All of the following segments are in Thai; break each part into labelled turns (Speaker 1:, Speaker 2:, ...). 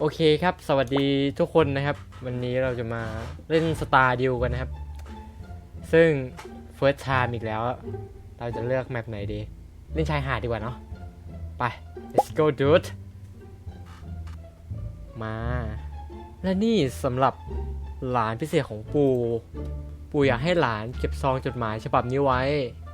Speaker 1: โอเคครับ สวัสดีทุกคนนะครับ วันนี้เราจะมาเล่นสตาร์ดิวกันนะครับ ซึ่ง First Time อีกแล้ว เราจะเลือกแมปไหนดี เล่นชายหาดดีกว่าเนาะ ไป let's go dude มา และนี่สำหรับหลานพิเศษของปู่ปู่อยากให้หลานเก็บซองจดหมายฉบับนี้ไว้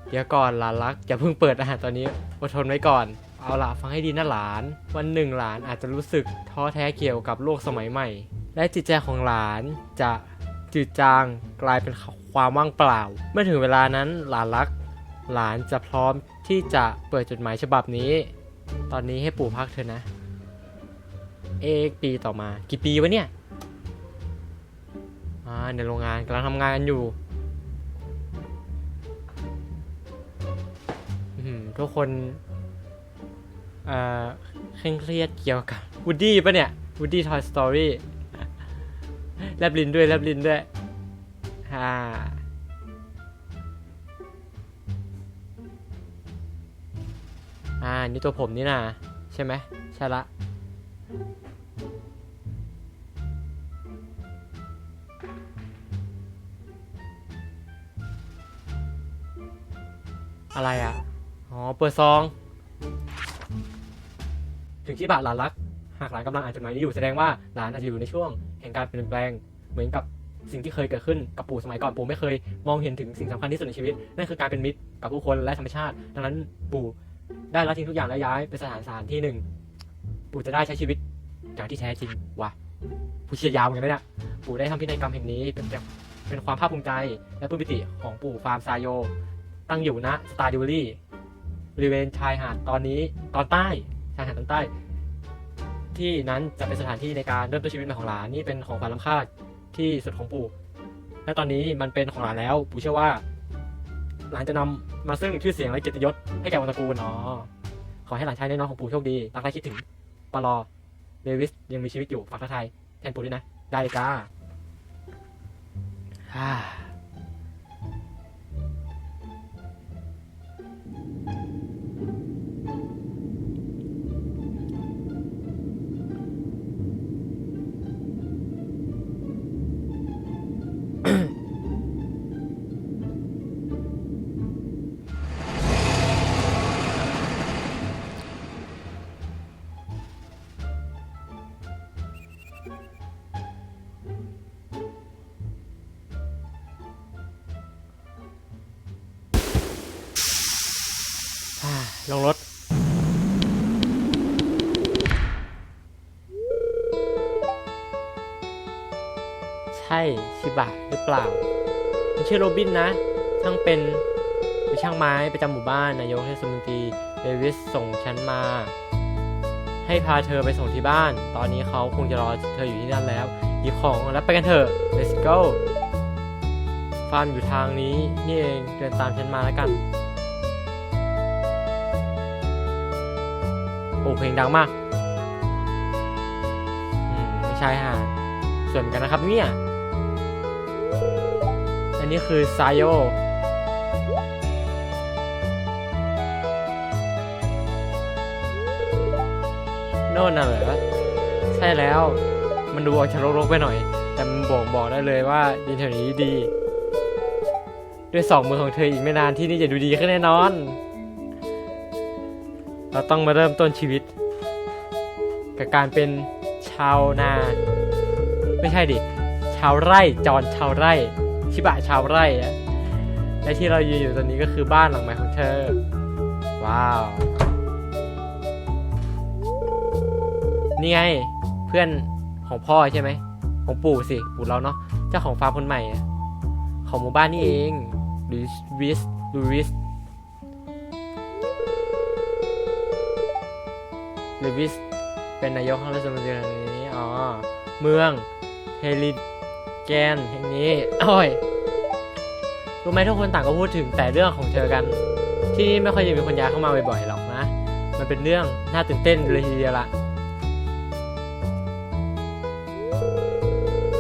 Speaker 1: เดี๋ยวก่อนหลานรักอย่าเพิ่งเปิดอาหารตอนนี้อดทนไว้ก่อน เอาล่ะฟังให้ดีนะหลาน วันหนึ่งหลานอาจจะรู้สึกท้อแท้เกี่ยวกับโลกสมัยใหม่ และจิตใจของหลานจะจืดจางกลายเป็นความว่างเปล่า เมื่อถึงเวลานั้นหลานรัก หลานจะพร้อมที่จะเปิดจดหมายฉบับนี้ ตอนนี้ให้ปู่พักเถอะนะ เอกปีต่อมา กี่ปีวะเนี่ยอ่าในโรงงานกำลังทำงานกันอยู่อืทุกคน เอ่อเคร่งเครียดเกี่ยวกับวูดดี้ปะเนี่ยวูดดี้ทอยสตอรี่แลบลินด้วยแลบลินด้วยฮ่าอ่า นี่ตัวผมนี่นะใช่ไหมใช่ละอะไรอะ อ๋อ เปิดซอง ถึงที่บาทหลานรัก หากหลานกำลังอ่านจดหมายนี้อยู่แสดงว่าหลานอาจจะอยู่ในช่วงแห่งการเปลี่ยนแปลงเหมือนกับสิ่งที่เคยเกิดขึ้นกับปู่สมัยก่อนปู่ไม่เคยมองเห็นถึงสิ่งสำคัญที่สุดในชีวิต นั่นคือการเป็นมิตรกับผู้คนและธรรมชาติ ดังนั้นปู่ได้ละทิ้งทุกอย่างและย้ายไปสถานสถานที่หนึ่ง ปู่จะได้ใช้ชีวิตอย่างที่แท้จริงว่ะผู้เชี่ยยาวเหมือนกันนะเนี่ยปู่ได้ทำพินัยกรรมแห่งนี้เป็นเป็นความภาคภูมิใจและปลื้มปิติของปู่ฟาร์มซายโย ตั้งอยู่ณสตาร์ดิวลี่บริเวณชายหาดตอนนี้ตอนใต้ ชายหาดตอนใต้ ที่นั้นจะเป็นสถานที่ในการเริ่มต้นชีวิตใหม่ของหลานนี่เป็นของขวัญล้ำค่าที่สุดของปู่ และตอนนี้มันเป็นของหลานแล้ว ปู่เชื่อว่า หลานจะนำมาซึ่งชื่อเสียงและเกียรติยศให้แก่วงตระกูลอ๋อขอให้หลานชายน้อยของปู่โชคดีรักและคิดถึงปลอเลวิสยังมีชีวิตอยู่ฝากพระไทยแทนปู่ด้วยนะ ได้เลยจ้าฮ่า บะหรือเปล่าฉันชื่อโรบินนะช่างเป็นเป็นช่างไม้ประจำหมู่บ้านนายกเทศมนตรีเดวิสส่งฉันมา ให้พาเธอไปส่งที่บ้าน ตอนนี้เขาคงจะรอเธออยู่ที่นั่นแล้วหยิบของแล้วไปกันเถอะ let's go ฟาร์มอยู่ทางนี้นี่เองเดินตามฉันมาแล้วกัน โอ้เพลงดังมาก อืมไม่ใช่ฮะส่วนกันนะครับเนี่ย นนี้คือไซโยโน่นน่ะเหรอ ใช่แล้ว มันดูออกจะรกๆไปหน่อย แต่มันบอกบอกได้เลยว่าดินแถวนี้ดี ด้วยสองมือของเธออีกไม่นานที่นี่จะดูดีขึ้นแน่นอน เราต้องมาเริ่มต้นชีวิต กับการเป็นชาวนา ไม่ใช่ดิ ชาวไร่จอนชาวไร่ ชิบะชาวไร่อะและที่เรายืนอยู่ตอนนี้ก็คือบ้านหลังใหม่ของเธอ ว้าว นี่ไง เพื่อนของพ่อใช่ไหม ของปู่สิ ปู่เราเนาะ เจ้าของฟาร์มคนใหม่ของหมู่บ้านนี่เองลูวิสลูวิสลิวิสเป็นนายกของรัฐมนตรีนี้ อ๋อ เมืองเฮลิแกนแห่งนี้ โอ้ย รู้ไหมทุกคนต่างก็พูดถึงแต่เรื่องของเธอกัน ที่นี่ไม่ค่อยจะมีคนย้ายเข้ามาบ่อยๆหรอกนะ มันเป็นเรื่องน่าตื่นเต้นเลยทีเดียวละ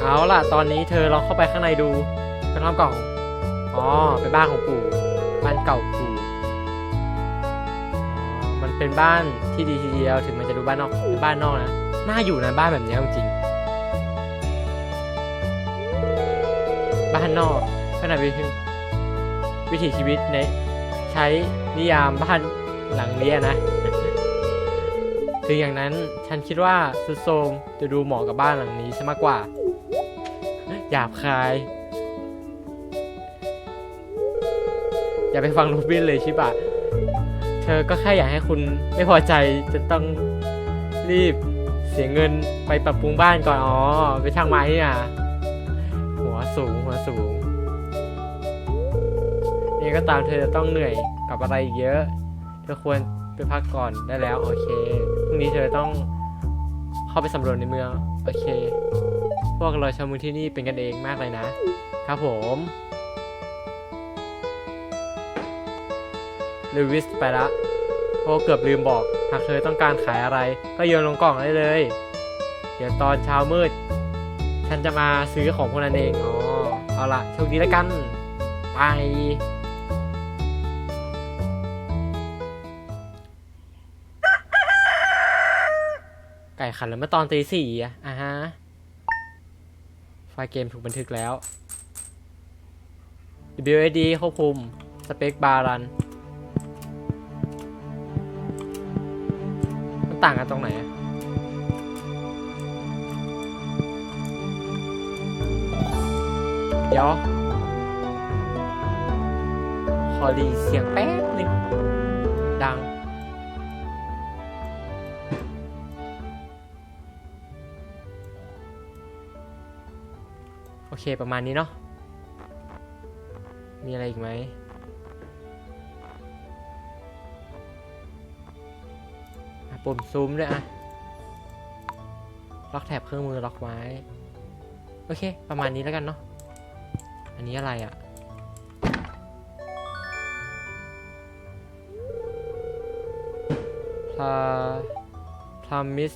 Speaker 1: เอาล่ะ ตอนนี้เธอลองเข้าไปข้างในดูกระท่อมกล่องอ๋อเป็นบ้านของปู่บ้านเก่าปู่มันเป็นบ้านที่ดีทีเดียวถึงมันจะดูบ้านนอกบ้านนอกนะน่าอยู่นะบ้านแบบนี้เอาจริงบ้านนอกขนาดวิถี วิถีชีวิตในใช้นิยามบ้านหลังเนี้ยนะ ถึงอย่างนั้นฉันคิดว่าซุดโทมจะดูเหมาะกับบ้านหลังนี้ซะมากกว่า หยาบคาย อย่าไปฟังโรบินเลยชิบะ เธอก็แค่อยากให้คุณไม่พอใจจนต้องรีบเสียเงินไปปรับปรุงบ้านก่อน อ๋อ ไปช่างไม้นี่นะหัวสูงหัวสูง นี่ก็ตามเธอจะต้องเหนื่อยกับอะไรอีกเยอะ เธอควรไปพักก่อนได้แล้ว โอเคพรุ่งนี้เธอต้องเข้าไปสำรวจในเมือง โอเค พวกเราชาวเมืองที่นี่เป็นกันเองมากเลยนะ ครับผมเลวิสไปละโอ้เกือบลืมบอก หากเธอต้องการขายอะไร ก็โยนลงกล่องได้เลย เดี๋ยวตอนเช้ามืด ฉันจะมาซื้อของพวกนั้นเอง อ๋อ เอาละโชคดีแล้วกัน ไป ไก่ขันแล้วเมื่อตอนตีสี่อะฮะ ไฟล์เกมถูกบันทึกแล้ว WAD ควบคุม สเปคบารัน มันต่างกันตรงไหนเดี๋ยวขอรีเสียงแป๊บนึงดัง เคประมาณนี้เนาะ มีอะไรอีกไหม ปุ่มซูมด้วยอะล็อกแถบเครื่องมือล็อกไว้ โอเค ประมาณนี้แล้วกันเนาะ อันนี้อะไรอะ่ะพลาพลามิส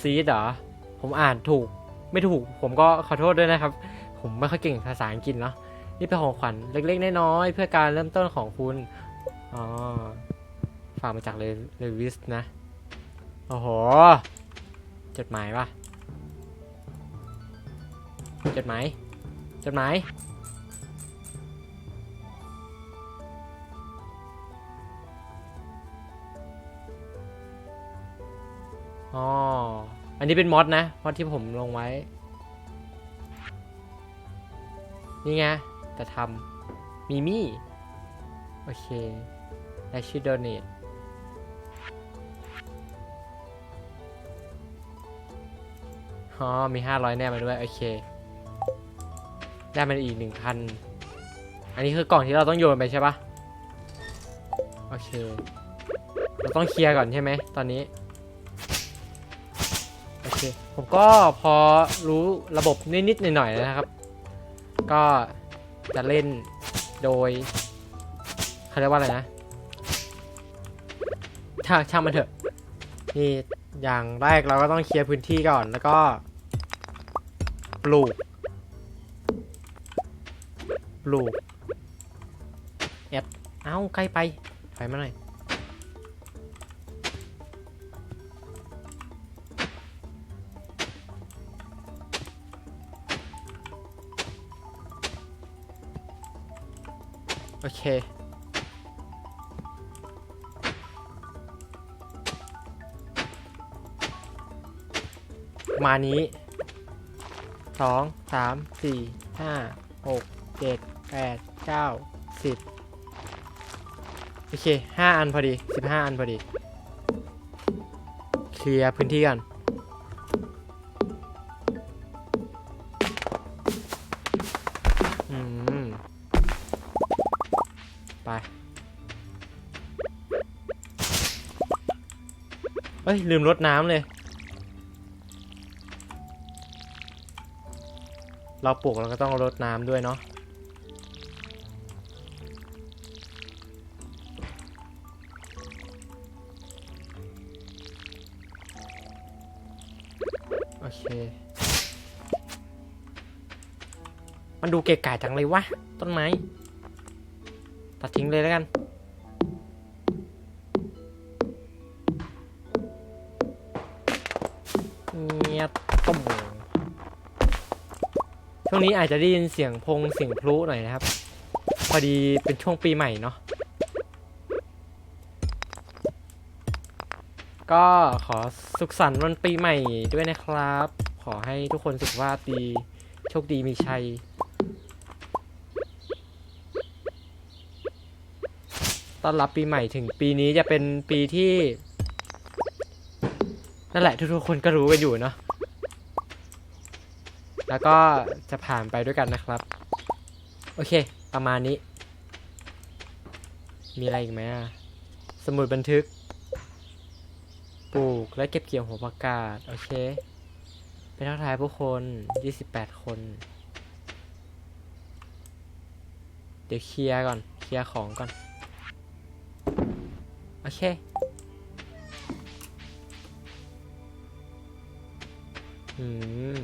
Speaker 1: ซีดเหรอ ผมอ่านถูกไม่ถูกผมก็ขอโทษด้วยนะครับ ผมไม่ค่อยเก่งภาษาอังกฤษเนาะนี่เป็นของขวัญเล็กๆน้อยๆเพื่อการเริ่มต้นของคุณอ๋อฝากมาจากเลวิสนะโอ้โหจดหมายปะจดหมายจดหมายอ๋ออันนี้เป็นมอดนะมอดที่ผมลงไว้ นี่ไงจะทำมีมี่ โอเคและชื่อ donate อ๋อ มี 500 แน่มาด้วย โอเค ได้มันอีก 1,000 อันนี้คือกล่องที่เราต้องโยนไปใช่ปะโอเค เราต้องเคลียร์ก่อนใช่ไหม ตอนนี้ โอเค ผมก็พอรู้ระบบนิด ๆ หน่อยๆแล้วนะครับ ก็จะเล่นโดยเขาเรียกว่าอะไรนะช่างช่างมันเถอะ นี่อย่างแรกเราก็ต้องเคลียร์พื้นที่ก่อนแล้วก็ปลูก ปลูกแอดเอ้าใกล้ไปถอยมาหน่อย โอเค มานี้สองสามสี่ห้าหกเจ็ดแปดเก้าสิบโอเคห้าอันพอดีสิบห้าอันพอดี เคลียร์พื้นที่กัน ไปเอ้ย ลืมรดน้ำเลย เราปลูกเราก็ต้องรดน้ำด้วยเนาะโอเค มันดูเกะกะจังเลยวะ ต้นไม้ ตัดทิ้งเลยแล้วกัน เงียบตุ่มช่วงนี้อาจจะได้ยินเสียงพงเสียงพลุหน่อยนะครับ พอดีเป็นช่วงปีใหม่เนาะ ก็ขอสุขสันต์วันปีใหม่ด้วยนะครับ ขอให้ทุกคนสุขภาพดี โชคดีมีชัย ต้อนรับปีใหม่ถึงปีนี้จะเป็นปีที่ นั่นแหละทุกๆคนก็รู้กันอยู่เนาะแล้วก็จะผ่านไปด้วยกันนะครับ โอเค ประมาณนี้ มีอะไรอีกไหมอะสมุดบันทึก ปลูกและเก็บเกี่ยวหัวประกาศ โอเค ไปทักทายผู้คน 28 คน เดี๋ยวเคลียร์ก่อน เคลียร์ของก่อน โอเค อืม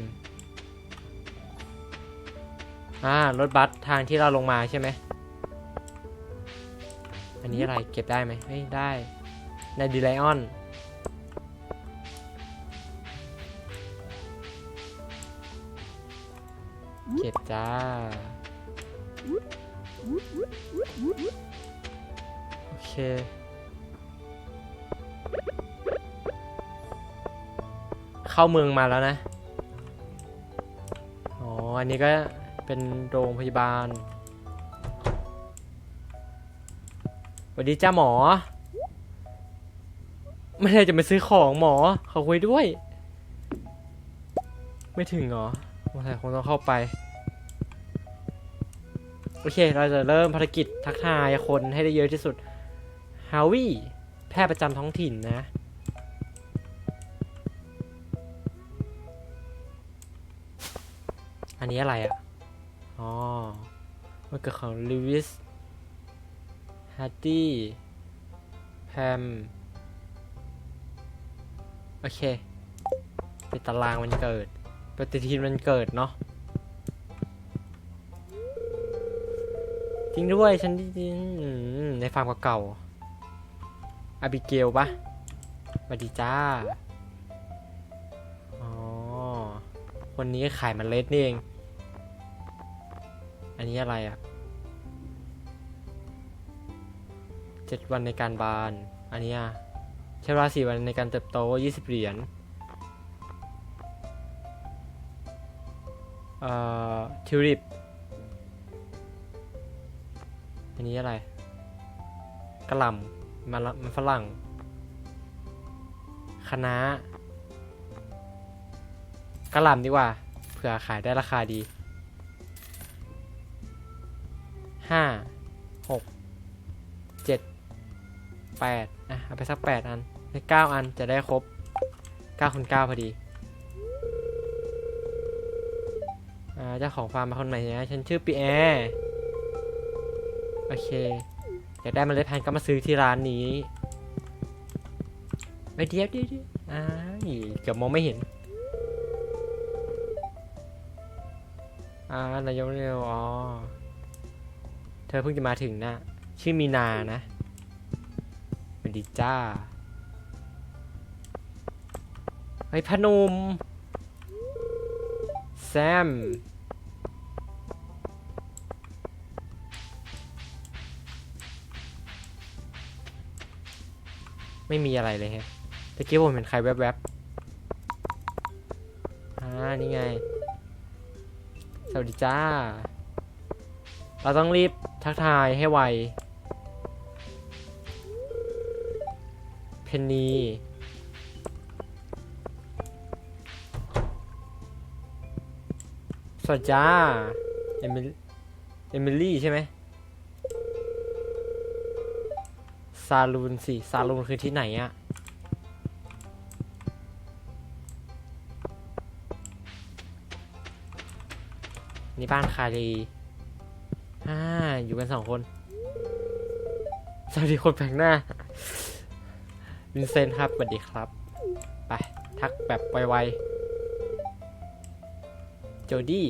Speaker 1: อ่า รถบัสทางที่เราลงมาใช่ไหม อันนี้อะไรเก็บได้ไหมเฮ้ยได้ในดีไลออน เก็บจ้า โอเค เข้าเมืองมาแล้วนะ อ๋อ อันนี้ก็เป็นโรงพยาบาลสวัสดีจ้าหมอ ไม่ได้จะมาซื้อของหมอเขาคุยด้วย ไม่ถึงเหรอสงสัยคงต้องเข้าไป โอเค เราจะเริ่มภารกิจทักทายคนให้ได้เยอะที่สุด ฮาวิแพทย์ประจำท้องถิ่นนะ นนี้อะไรอะ อ๋อ มันเกิดของลิวิสฮัตตี้แพม โอเค เป็นตารางมันเกิด ปฏิทินมันเกิดเนาะ จริงด้วย ฉันจริงในฟาร์มเก่าๆอาบิเกลปะสวัสดีจ้าอ๋อคนนี้ขายมันเล็ดนี่เอง อันนี้อะไรอะ่ะเจ็ดวันในการบาน อันนี้อะใช้เวลาสี่วันในการเติบโตยี่สิบเหรียญเอ่อทิวลิปอันนี้อะไรกระหล่ำมันละมันฝรั่งคณะกระหล่ำดีกว่าเผื่อขายได้ราคาดี ห้าหกเจ็ดแปดอะเอาไปสักแปดอันไปเก้าอันจะได้ครบเก้าคูณเก้าพอดีอ่าเจ้าของฟาร์มมาคนใหม่นะฉันชื่อปีแอร์โอเคอยากได้มเมล็ดพันธุ์ก็มาซื้อที่ร้านนี้ไปเดียวดีดีอ่าเกือบมองไม่เห็น อ่านายกเร็วอ๋อ เธอเพิ่งจะมาถึงนะ ชื่อมีนานะสวัสดีจ้าเฮ้ยพนม แซม ไม่มีอะไรเลยฮะตะกี้ผมเห็นใครแวบๆ อ่า นี่ไง สวัสดีจ้า เราต้องรีบ ทักทายให้ไว เพนนีสวัสดีจ้า เอมิลเอมิลี่ใช่ไหมซาลูนสิ ซาลูนคือที่ไหนอะนี่บ้านคารี อยู่กันสองคน สวัสดีคนแปลกหน้า วินเซนต์ครับสวัสดีครับ ไป ทักแบบไวๆ โจดี้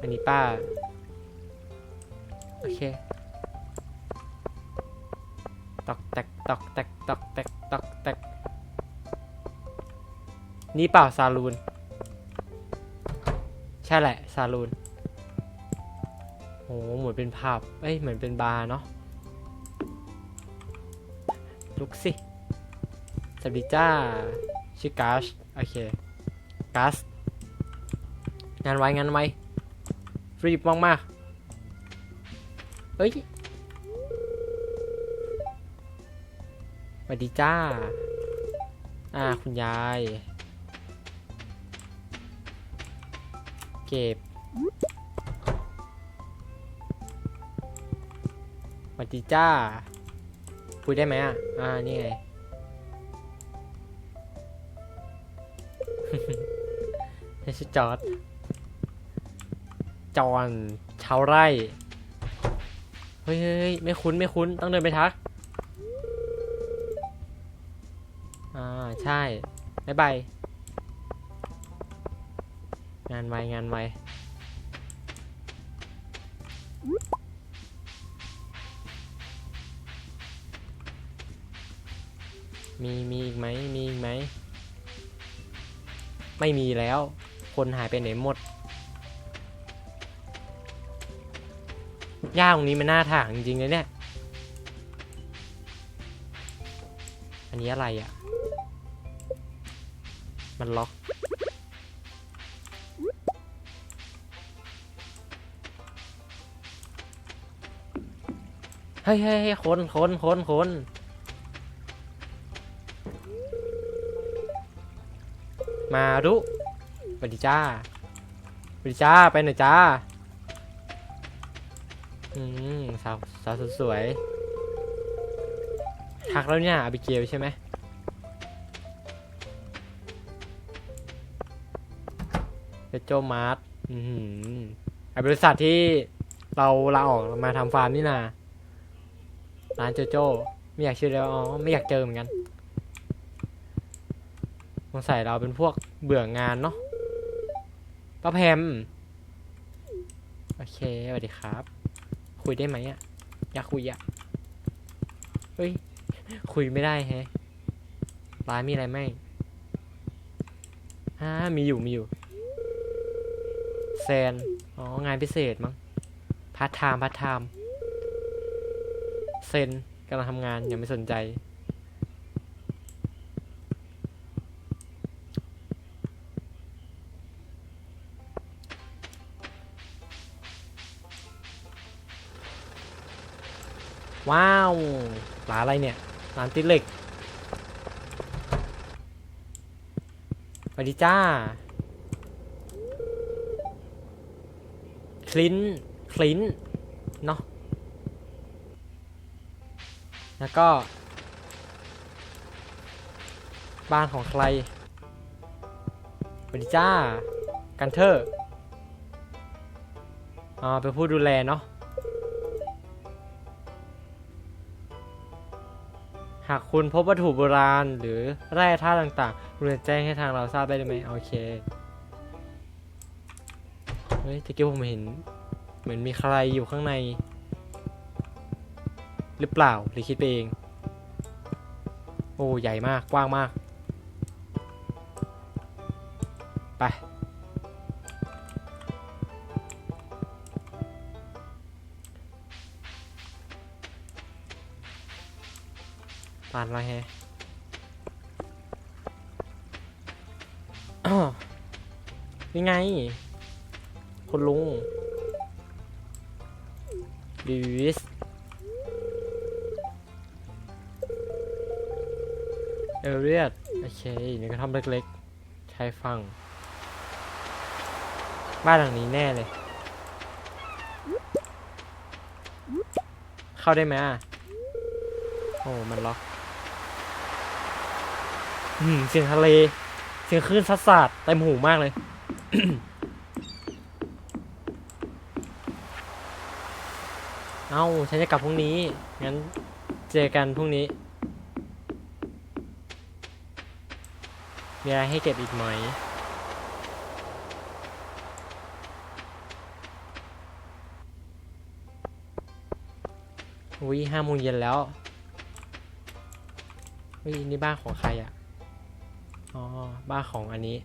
Speaker 1: อันนี้ป้า โอเค นี่เปล่าซาลูน ใช่แหละซาลูนโอ้เหมือนเป็นผับเอ้ยเหมือนเป็นบาร์เนาะลุกสิสวัสดีจ้าชื่อกาชโอเคกาสงานไว้งานไว้รีบมากมากๆเอ้ยสวัสดีจ้า อ่า คุณยาย ก็บสวัสดีจ้าคุยได้ไหมอะ อ่า นี่ไง ไม่ใช่จอด จอนชาวไร่เฮ้ยเฮ้ยเฮ้ยไม่คุ้นไม่คุ้น ต้องเดินไปทัก อ่า ใช่ บ๊ายบาย งานไว งานไว มี มีอีกไหม มีอีกไหม ไม่มีแล้ว คนหายไปไหนหมดหญ้าตรงนี้มันน่าถางจริงๆเลยเนี่ย อันนี้อะไรอะ มันล็อก เฮ้ยเฮ้ยเฮ้ยคนคนคนคนมารุสวัสดีจ้าสวัสดีจ้า ไปหน่อยจ้า อืมสาวสาวสวยทักแล้วเนี่ยอาบิเกลใช่ไหมเจโจมาร์ทอือหือไอบริษัทที่เราลาออกมาทำฟาร์มนี่นา ร้านโจโจ้ไม่อยากชื่อแล้วอ๋อไม่อยากเจอเหมือนกันสงสัยเราเป็นพวกเบื่องานเนาะป้าแพมโอเคสวัสดีครับ คุยได้ไหมอะอยากคุยอะเฮ้ยคุยไม่ได้แฮะร้านมีอะไรไหมอ่ามีอยู่มีอยู่แซน อ๋อ งานพิเศษมั้งพาร์ทไทม์พาร์ทไทม์ เซนกำลังทำงานยังไม่สนใจ ว้าวร้านอะไรเนี่ยร้านติดเหล็กสวัสดีจ้า คลิน คลิน เนาะ แล้วก็ บ้านของใครสวัสดีจ้า กันเทอร์อ่าเป็นผู้ดูแลเนาะหากคุณพบวัตถุโบราณหรือแร่ธาตุต่างๆคุณจะแจ้งให้ทางเราทราบได้ไหมโอเค เฮ้ยตะกี้ผมเห็น เหมือนมีใครอยู่ข้างใน รือเปล่าหรือคิดไปเอง โอ้ใหญ่มากกว้างมาก ไป ปานอะไรแฮะอ้าวนี่ไง คุณลุงลิวิส เอเรียดโอเคนี่ก็ทำเล็กๆ ใช้ฟัง บ้านหลังนี้แน่เลย เข้าได้ไหมอะ โอ้ มันล็อกอืมเสียงทะเล เสียงคลื่นซัดสาดเต็มหูมากเลย เอ้า ฉันจะกลับพรุ่งนี้ งั้นเจอกันพรุ่งนี้ มีอะไรให้เก็บอีกไหมอุ้ยห้าโมงเย็นแล้วฮ้ยนี่บ้านของใครอะ อ๋อ บ้านของอันนี้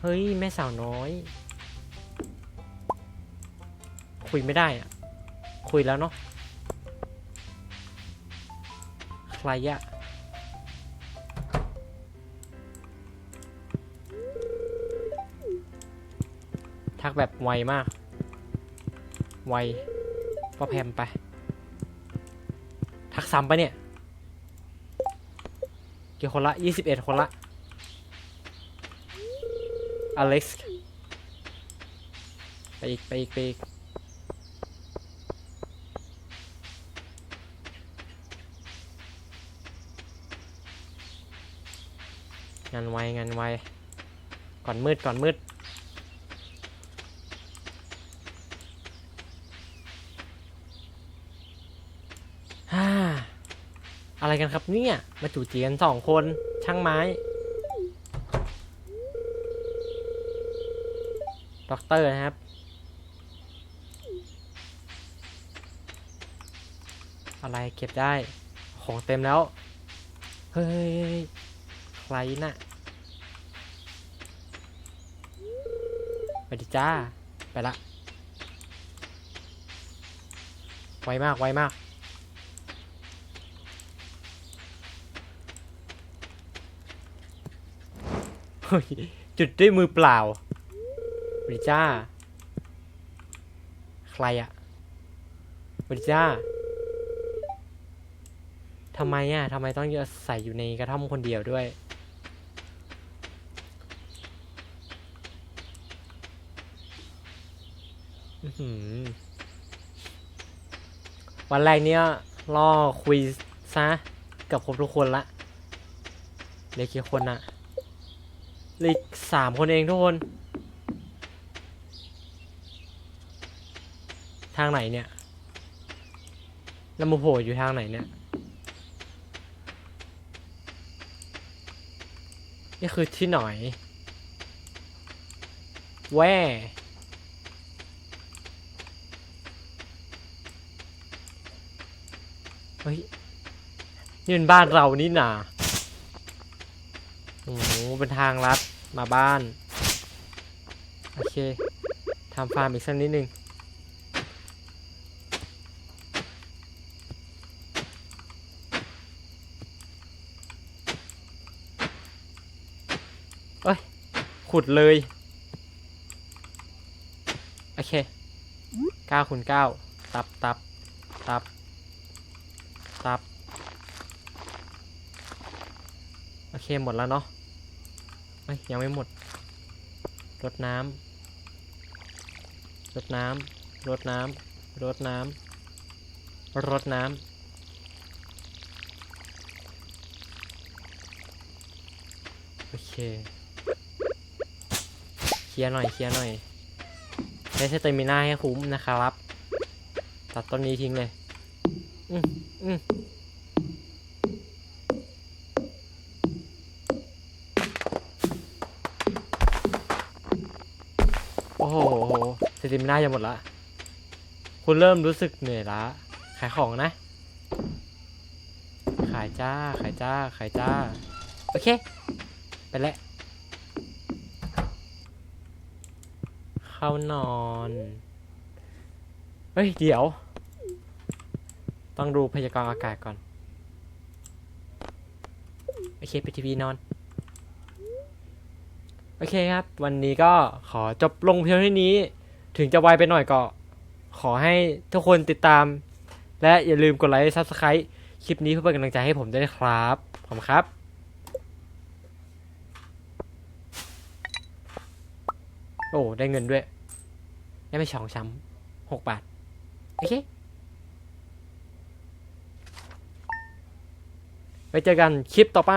Speaker 1: เฮ้ย แม่สาวน้อย คุยไม่ได้อะ คุยแล้วเนาะ ใครอะทักแบบไวมาก ไวก็แพมไป ทักซ้ำไปเนี่ยกี่คนละยี่สิบเอ็ดคนละ อเล็กซ์ ไปอีก ไปอีก ไปอีก งานไวงานไวก่อนมืดก่อนมืดฮ่าอะไรกันครับเนี่ย มาจู่จีกันสองคนช่างไม้ด็อกเตอร์นะครับ อะไรเก็บได้ ของเต็มแล้ว เฮ้ย รน่ะไปดิจ้า ไปละ ไวมาก ไวมาก จุดด้วยมือเปล่าบริจ้า ใครอะบริจ้าทำไมอะทำไมต้องใส่อยู่ในกระท่อมคนเดียวด้วย อื้อหือ วันแรกเนี้ยล่อคุยซะกับครบทุกคนละเหลือกี่คนอะเหลืออีกสามคนเองทุกคน ทางไหนเนี่ยแล้วมาโผล่อยู่ทางไหนเนี่ย นี่คือที่ไหนแว่ เฮ้ยนี่เป็นบ้านเรานี่นาโอ้โหเป็นทางลัดมาบ้าน โอเคทำฟาร์มอีกสักนิดนึงเฮ้ย ขุดเลย โอเคเก้าคูณเก้าตับตับตับตับ โอเคหมดแล้วเนาะเอ้ยยังไม่หมดรดน้ำรดน้ำรดน้ำรดน้ำรดน้ำโอเคเคลียร์หน่อยเคลียร์หน่อยใช้สเตมิน่าให้คุ้มนะครับ ตัดต้นนี้ทิ้งเลย อืมอืม ตมิน่าจะหมดละ คุณเริ่มรู้สึกเหนื่อยละขายของนะ ขายจ้า ขายจ้า ขายจ้า โอเค ไปแล้ว เข้านอน เฮ้ย เดี๋ยว ต้องดูพยากรณ์อากาศก่อน โอเค ไปทีวีนอนโอเคครับ วันนี้ก็ขอจบลงเพียงเท่านี้ ถึงจะไวไปหน่อยก็ ขอให้ทุกคนติดตาม และอย่าลืมกดไลค์ซับสไครต์คลิปนี้เพื่อเป็นกำลังใจให้ผมด้วยนะครับขอบคุณครับโอ้ ได้เงินด้วย ได้ไปสองช้ำหกบาท โอเค ไว้เจอกันคลิปต่อไป